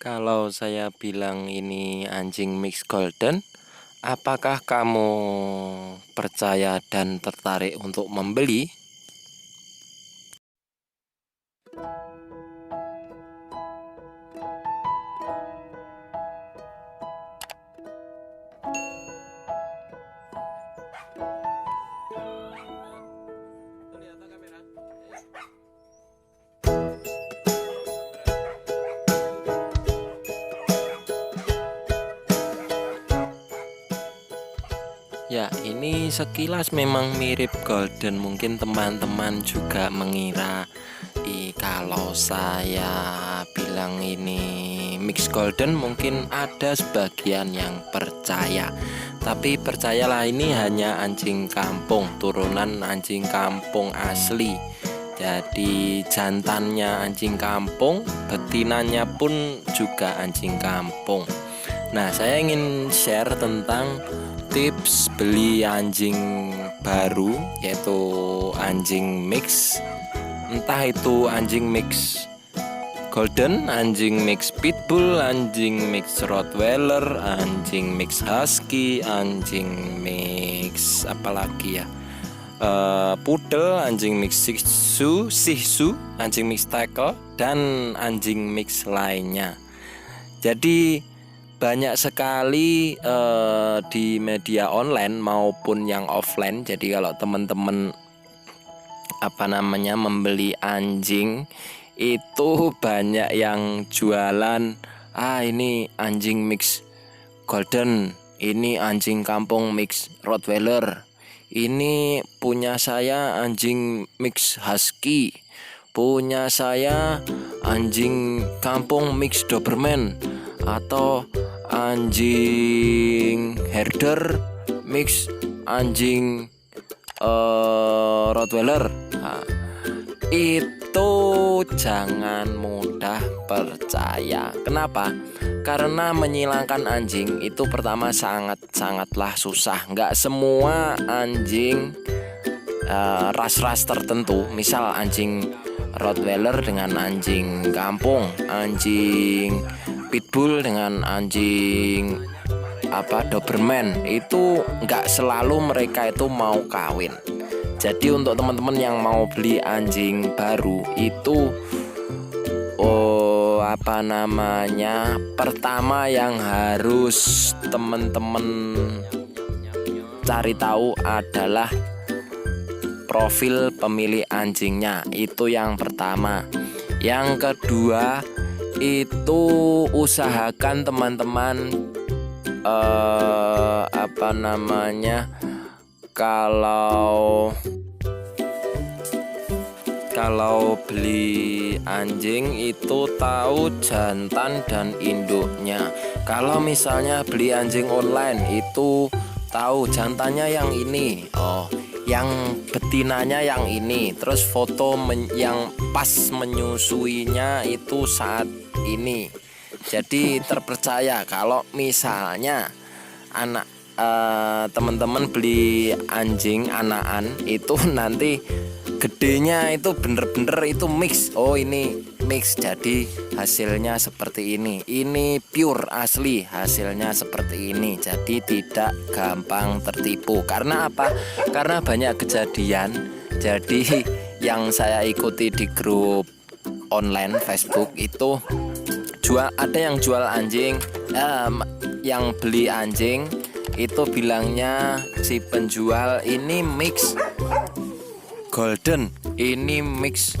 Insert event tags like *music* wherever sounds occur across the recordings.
Kalau saya bilang ini anjing mix golden, apakah kamu percaya dan tertarik untuk membeli? Ini sekilas memang mirip golden. Mungkin teman-teman juga mengira i, kalau saya bilang ini mix golden mungkin ada sebagian yang percaya. Tapi percayalah ini hanya anjing kampung, turunan anjing kampung asli. Jadi jantannya anjing kampung, betinanya pun juga anjing kampung. Nah, saya ingin share tentang tips beli anjing baru yaitu anjing mix entah itu anjing mix golden, anjing mix pitbull, anjing mix rottweiler, anjing mix husky, anjing mix apalagi ya uh, poodle, anjing mix shih tzu, anjing mix tackle dan anjing mix lainnya. Jadi banyak sekali uh, di media online maupun yang offline. Jadi kalau teman-teman apa namanya membeli anjing itu banyak yang jualan ah ini anjing mix golden, ini anjing kampung mix rottweiler. Ini punya saya anjing mix husky. Punya saya anjing kampung mix doberman atau anjing herder mix anjing uh, rottweiler. Nah, itu jangan mudah percaya. Kenapa? Karena menyilangkan anjing itu pertama sangat sangatlah susah. Nggak semua anjing uh, ras-ras tertentu. Misal anjing Rottweiler dengan anjing kampung, anjing pitbull dengan anjing apa Doberman itu nggak selalu mereka itu mau kawin. Jadi untuk teman-teman yang mau beli anjing baru itu oh apa namanya? Pertama yang harus teman-teman cari tahu adalah profil pemilik anjingnya. Itu yang pertama. Yang kedua, itu usahakan teman-teman uh, apa namanya kalau kalau beli anjing itu tahu jantan dan induknya. Kalau misalnya beli anjing online itu tahu jantannya yang ini. Oh yang betinanya yang ini. Terus foto yang pas menyusuinya itu saat ini. Jadi terpercaya kalau misalnya anak uh, teman-teman beli anjing anakan itu *laughs* nanti gedenya itu bener-bener itu mix. Oh ini mix jadi hasilnya seperti ini. Ini pure asli hasilnya seperti ini. Jadi tidak gampang tertipu. Karena apa? Karena banyak kejadian. Jadi *laughs* yang saya ikuti di grup online Facebook itu jual ada yang jual anjing um, yang beli anjing itu bilangnya si penjual ini mix golden ini mix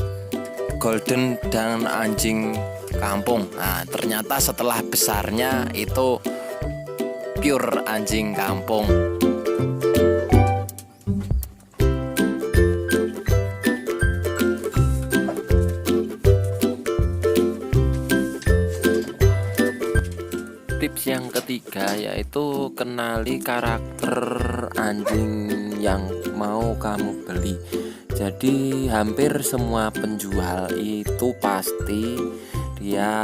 golden dan anjing kampung. Nah, ternyata setelah besarnya itu pure anjing kampung. Tips yang ketiga yaitu kenali karakter anjing yang mau kamu beli jadi hampir semua penjual itu pasti dia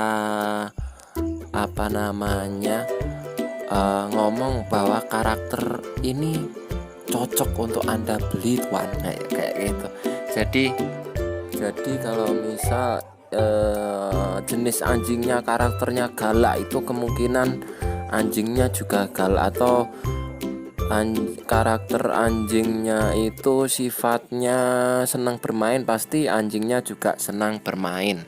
apa namanya uh, ngomong bahwa karakter ini cocok untuk anda beli tuan. Kayak kayak gitu. Jadi jadi kalau misal eh, jenis anjingnya karakternya galak itu kemungkinan anjingnya juga galak atau an karakter anjingnya itu sifatnya senang bermain pasti anjingnya juga senang bermain.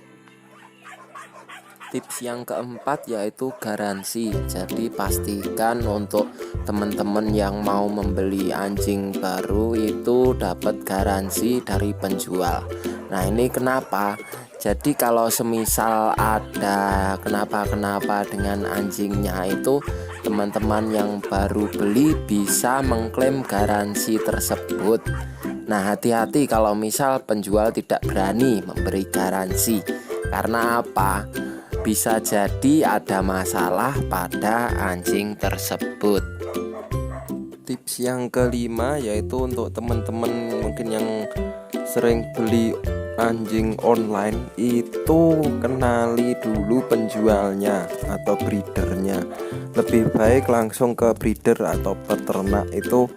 Tips yang keempat yaitu garansi. Jadi pastikan untuk teman-teman yang mau membeli anjing baru itu dapat garansi dari penjual. Nah ini kenapa? Jadi kalau semisal ada kenapa-kenapa dengan anjingnya itu teman-teman yang baru beli bisa mengklaim garansi tersebut Nah hati-hati kalau misal penjual tidak berani memberi garansi Karena apa? bisa jadi ada masalah pada anjing tersebut. Tips yang kelima yaitu untuk teman-teman mungkin yang sering beli anjing online itu kenali dulu penjualnya atau breedernya. Lebih baik langsung ke breeder atau peternak itu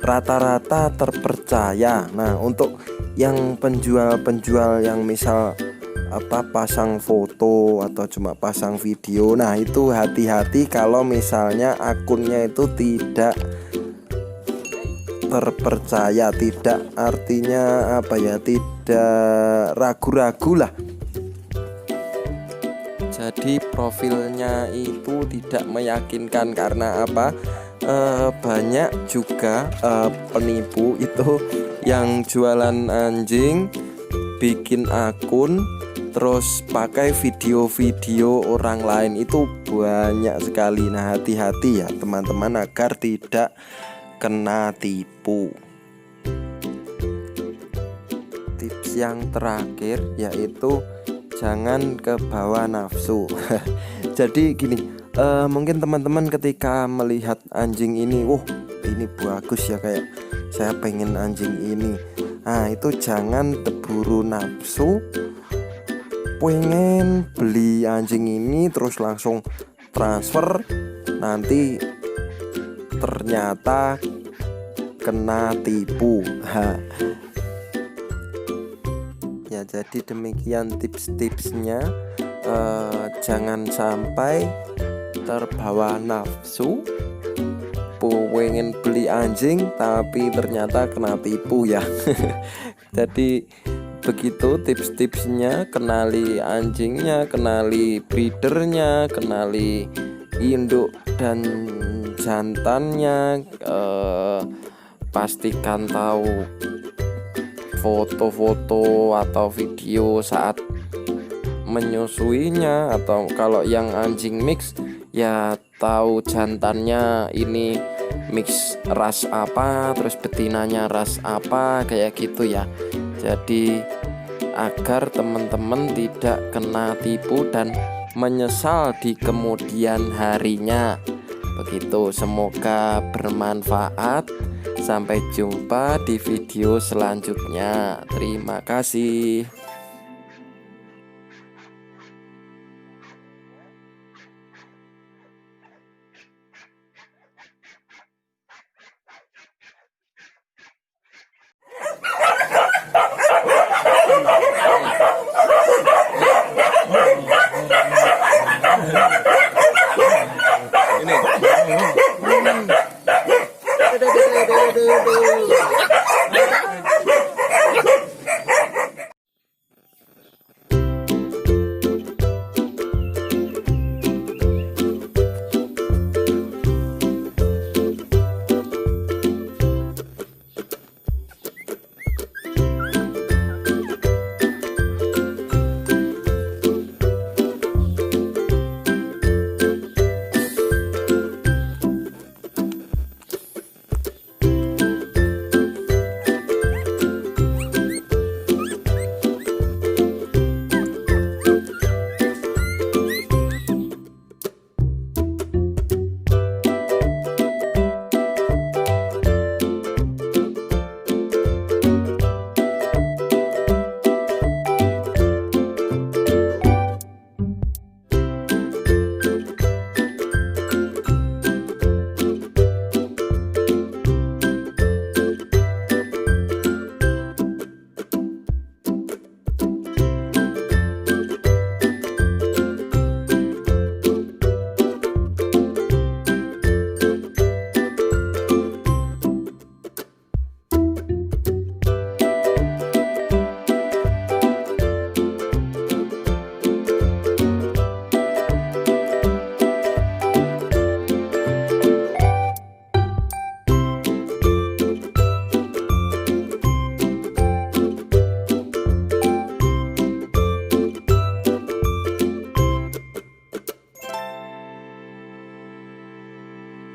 rata-rata terpercaya. Nah, untuk yang penjual-penjual yang misal apa pasang foto atau cuma pasang video nah itu hati-hati kalau misalnya akunnya itu tidak terpercaya tidak artinya apa ya tidak ragu-ragu lah. Jadi profilnya itu tidak meyakinkan karena apa? E, banyak juga e, penipu itu yang jualan anjing bikin akun terus pakai video-video orang lain. Itu banyak sekali. Nah hati-hati ya teman-teman agar tidak kena tipu yang terakhir yaitu jangan ke bawah nafsu. *laughs* Jadi gini uh, mungkin teman-teman ketika melihat anjing ini wah ini bagus ya kayak saya pengen anjing ini. Nah itu jangan terburu nafsu. Pengen beli anjing ini terus langsung transfer nanti ternyata kena tipu. *laughs* jadi demikian tips-tipsnya. Uh, jangan sampai terbawa nafsu. Pengen beli anjing tapi ternyata kena tipu ya. *laughs* Jadi begitu tips-tipsnya. Kenali anjingnya kenali breedernya kenali induk dan jantannya. Eh, pastikan tahu foto-foto atau video saat menyusuinya atau kalau yang anjing mix ya tahu jantannya ini mix ras apa terus betinanya ras apa kayak gitu ya jadi agar teman-teman tidak kena tipu dan menyesal di kemudian harinya. Begitu, semoga bermanfaat. Sampai jumpa di video selanjutnya. Terima kasih.